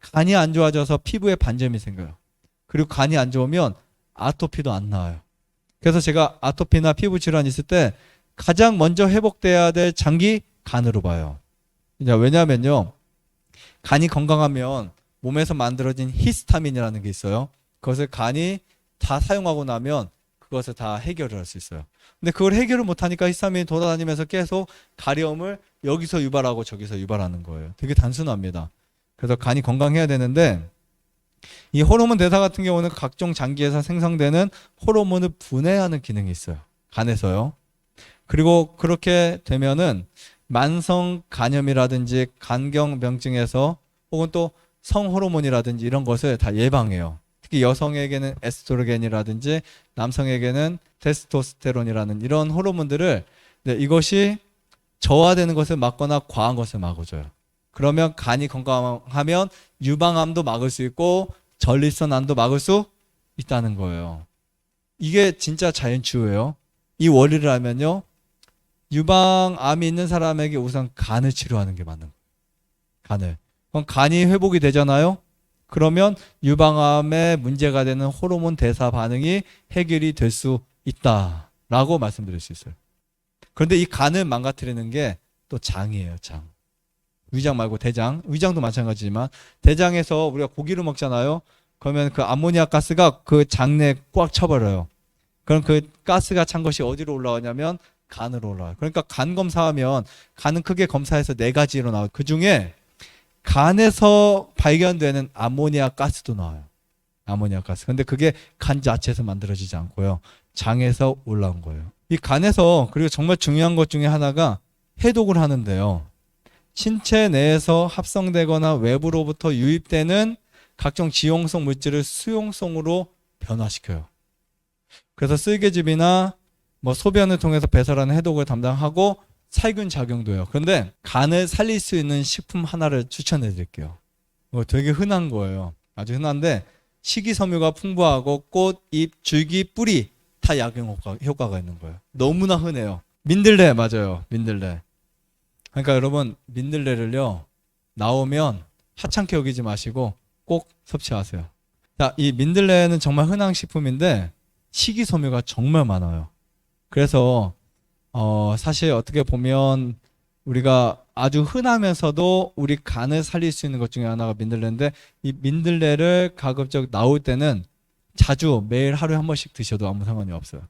간이 안 좋아져서 피부에 반점이 생겨요. 그리고 간이 안 좋으면 아토피도 안 나와요. 그래서 제가 아토피나 피부 질환 있을 때 가장 먼저 회복돼야 될 장기 간으로 봐요. 왜냐하면요. 간이 건강하면 몸에서 만들어진 히스타민이라는 게 있어요. 그것을 간이 다 사용하고 나면 그것을 다 해결을 할 수 있어요. 근데 그걸 해결을 못하니까 히스타민이 돌아다니면서 계속 가려움을 여기서 유발하고 저기서 유발하는 거예요. 되게 단순합니다. 그래서 간이 건강해야 되는데 이 호르몬 대사 같은 경우는 각종 장기에서 생성되는 호르몬을 분해하는 기능이 있어요. 간에서요. 그리고 그렇게 되면은 만성 간염이라든지 간경병증에서 혹은 또 성호르몬이라든지 이런 것을 다 예방해요. 특히 여성에게는 에스트로겐이라든지 남성에게는 테스토스테론이라는 이런 호르몬들을 네, 이것이 저하되는 것을 막거나 과한 것을 막아줘요. 그러면 간이 건강하면 유방암도 막을 수 있고 전립선암도 막을 수 있다는 거예요. 이게 진짜 자연 치유예요. 이 원리를 알면요. 유방암이 있는 사람에게 우선 간을 치료하는 게 맞는 거예요. 간을. 그럼 간이 회복이 되잖아요. 그러면 유방암에 문제가 되는 호르몬 대사 반응이 해결이 될 수 있다라고 말씀드릴 수 있어요. 그런데 이 간을 망가뜨리는 게 또 장이에요, 장. 위장 말고 대장. 위장도 마찬가지지만 대장에서 우리가 고기를 먹잖아요. 그러면 그 암모니아 가스가 그 장내에 꽉 쳐버려요. 그럼 그 가스가 찬 것이 어디로 올라가냐면 간으로 올라와요. 그러니까 간 검사하면 간은 크게 검사해서 네 가지로 나와요. 그 중에 간에서 발견되는 암모니아 가스도 나와요. 아모니아 가스. 근데 그게 간 자체에서 만들어지지 않고요. 장에서 올라온 거예요. 이 간에서 그리고 정말 중요한 것 중에 하나가 해독을 하는데요. 신체 내에서 합성되거나 외부로부터 유입되는 각종 지용성 물질을 수용성으로 변화시켜요. 그래서 쓸개즙이나 뭐 소변을 통해서 배설하는 해독을 담당하고 살균 작용도요. 그런데 간을 살릴 수 있는 식품 하나를 추천해 드릴게요. 이거 되게 흔한 거예요. 아주 흔한데 식이섬유가 풍부하고 꽃, 잎, 줄기, 뿌리 다 약용 효과, 효과가 있는 거예요. 너무나 흔해요. 민들레 맞아요. 민들레. 그러니까 여러분 민들레를요 나오면 하찮게 여기지 마시고 꼭 섭취하세요. 자, 이 민들레는 정말 흔한 식품인데 식이섬유가 정말 많아요. 그래서 어 사실 어떻게 보면 우리가 아주 흔하면서도 우리 간을 살릴 수 있는 것 중에 하나가 민들레인데 이 민들레를 가급적 나올 때는 자주 매일 하루에 한 번씩 드셔도 아무 상관이 없어요.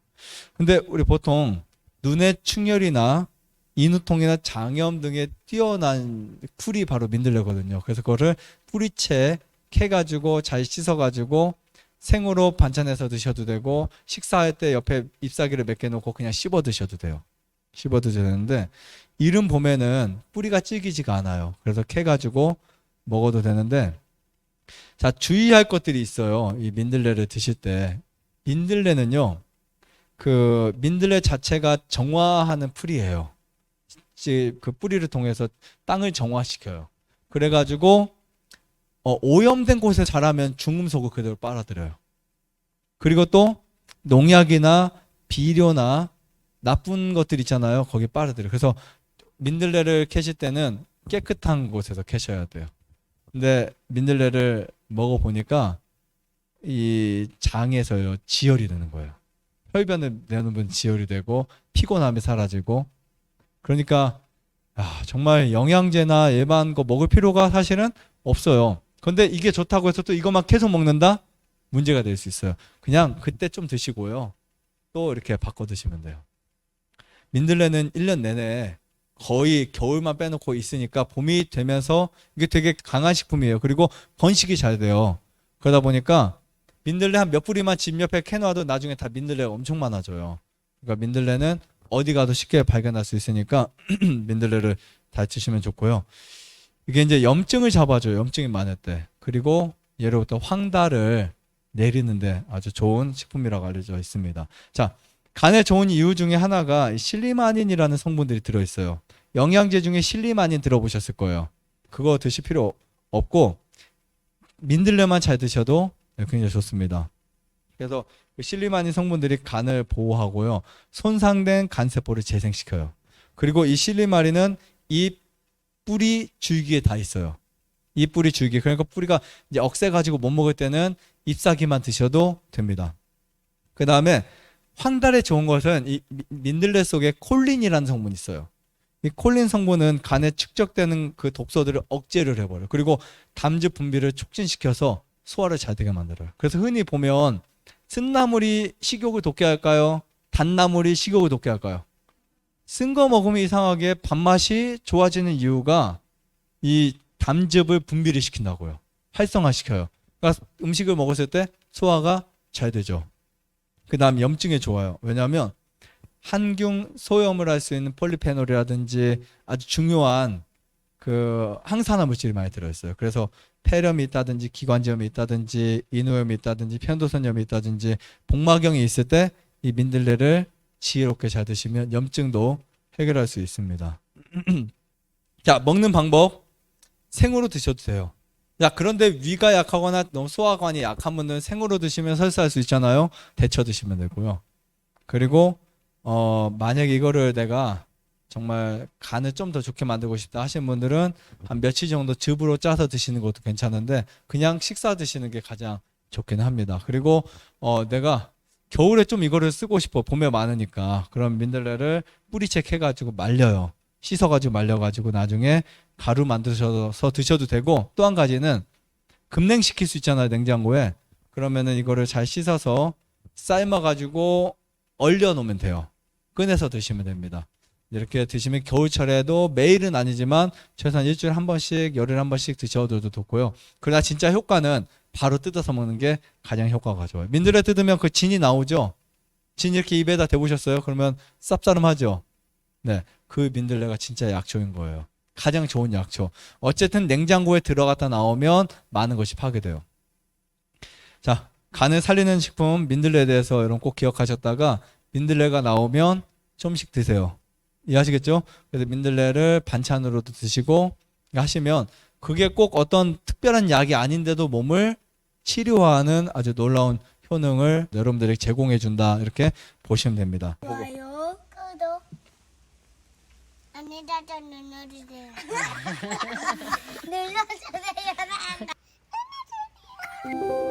근데 우리 보통 눈의 충혈이나 인후통이나 장염 등에 뛰어난 풀이 바로 민들레거든요. 그래서 그거를 뿌리채 캐가지고 잘 씻어가지고 생으로 반찬해서 드셔도 되고 식사할 때 옆에 잎사귀를 몇 개 놓고 그냥 씹어 드셔도 돼요. 씹어 드셔도 되는데 이름 보면은 뿌리가 질기지가 않아요. 그래서 캐가지고 먹어도 되는데 자 주의할 것들이 있어요. 이 민들레를 드실 때 민들레는요 그 민들레 자체가 정화하는 풀이에요. 지- 그 뿌리를 통해서 땅을 정화시켜요. 그래가지고 어, 오염된 곳에 자라면 중금속을 그대로 빨아들여요. 그리고 또 농약이나 비료나 나쁜 것들 있잖아요. 거기 빨아들여요. 그래서 민들레를 캐실 때는 깨끗한 곳에서 캐셔야 돼요. 근데 민들레를 먹어보니까 이 장에서요 지혈이 되는 거예요. 혈변을 내놓으면 지혈이 되고 피곤함이 사라지고 그러니까 아, 정말 영양제나 일반 거 먹을 필요가 사실은 없어요. 근데 이게 좋다고 해서 또 이것만 계속 먹는다? 문제가 될 수 있어요. 그냥 그때 좀 드시고요. 또 이렇게 바꿔 드시면 돼요. 민들레는 1년 내내 거의 겨울만 빼놓고 있으니까 봄이 되면서 이게 되게 강한 식품이에요. 그리고 번식이 잘 돼요. 그러다 보니까 민들레 한 몇 뿌리만 집 옆에 캐놔도 나중에 다 민들레가 엄청 많아져요. 그러니까 민들레는 어디 가도 쉽게 발견할 수 있으니까 민들레를 잘 드시면 좋고요. 이게 이제 염증을 잡아줘요. 염증이 많을 때. 그리고 예로부터 황달을 내리는데 아주 좋은 식품이라고 알려져 있습니다. 자, 간에 좋은 이유 중에 하나가 이 실리마닌이라는 성분들이 들어있어요. 영양제 중에 실리마닌 들어보셨을 거예요. 그거 드실 필요 없고 민들레만 잘 드셔도 굉장히 좋습니다. 그래서 그 실리마닌 성분들이 간을 보호하고요. 손상된 간세포를 재생시켜요. 그리고 이 실리마린은 이 뿌리 줄기에 다 있어요. 이 뿌리 줄기. 그러니까 뿌리가 이제 억세 가지고 못 먹을 때는 잎사귀만 드셔도 됩니다. 그 다음에 황달에 좋은 것은 이 미- 민들레 속에 콜린이라는 성분이 있어요. 이 콜린 성분은 간에 축적되는 그 독소들을 억제를 해버려요. 그리고 담즙 분비를 촉진시켜서 소화를 잘 되게 만들어요. 그래서 흔히 보면 쓴나물이 식욕을 돋게 할까요? 단나물이 식욕을 돋게 할까요? 쓴 거 먹으면 이상하게 밥맛이 좋아지는 이유가 이 담즙을 분비를 시킨다고요. 활성화시켜요. 그러니까 음식을 먹었을 때 소화가 잘 되죠. 그 다음 염증에 좋아요. 왜냐하면 한균 소염을 할 수 있는 폴리페놀이라든지 아주 중요한 그 항산화 물질이 많이 들어있어요. 그래서 폐렴이 있다든지 기관지염이 있다든지 인후염이 있다든지 편도선염이 있다든지 복막염이 있을 때 이 민들레를 지혜롭게 잘 드시면 염증도 해결할 수 있습니다. 자 먹는 방법 생으로 드셔도 돼요. 야 그런데 위가 약하거나 너무 소화관이 약한 분들은 생으로 드시면 설사할 수 있잖아요. 데쳐 드시면 되고요. 그리고 어 만약 이거를 내가 정말 간을 좀 더 좋게 만들고 싶다 하시는 분들은 한 며칠 정도 즙으로 짜서 드시는 것도 괜찮은데 그냥 식사 드시는 게 가장 좋긴 합니다. 그리고 어 내가 겨울에 좀 이거를 쓰고 싶어 봄에 많으니까 그럼 민들레를 뿌리채 해가지고 말려요. 씻어가지고 말려가지고 나중에 가루 만드셔서 드셔도 되고 또 한 가지는 급냉시킬 수 있잖아요 냉장고에 그러면은 이거를 잘 씻어서 삶아가지고 얼려 놓으면 돼요. 꺼내서 드시면 됩니다. 이렇게 드시면 겨울철에도 매일은 아니지만 최소한 일주일에 한 번씩 열흘에 한 번씩 드셔도 좋고요. 그러나 진짜 효과는 바로 뜯어서 먹는 게 가장 효과가 좋아요. 민들레 뜯으면 그 진이 나오죠. 진 이렇게 입에다 대보셨어요? 그러면 쌉싸름하죠. 네, 그 민들레가 진짜 약초인 거예요. 가장 좋은 약초. 어쨌든 냉장고에 들어갔다 나오면 많은 것이 파괴돼요. 자, 간을 살리는 식품 민들레에 대해서 여러분 꼭 기억하셨다가 민들레가 나오면 좀씩 드세요. 이해하시겠죠? 그래서 민들레를 반찬으로도 드시고 하시면 그게 꼭 어떤 특별한 약이 아닌데도 몸을 치료하는 아주 놀라운 효능을 여러분들에게 제공해 준다. 이렇게 보시면 됩니다. 좋아요, 구독, 안내자도 눌러주세요. 눌러주세요.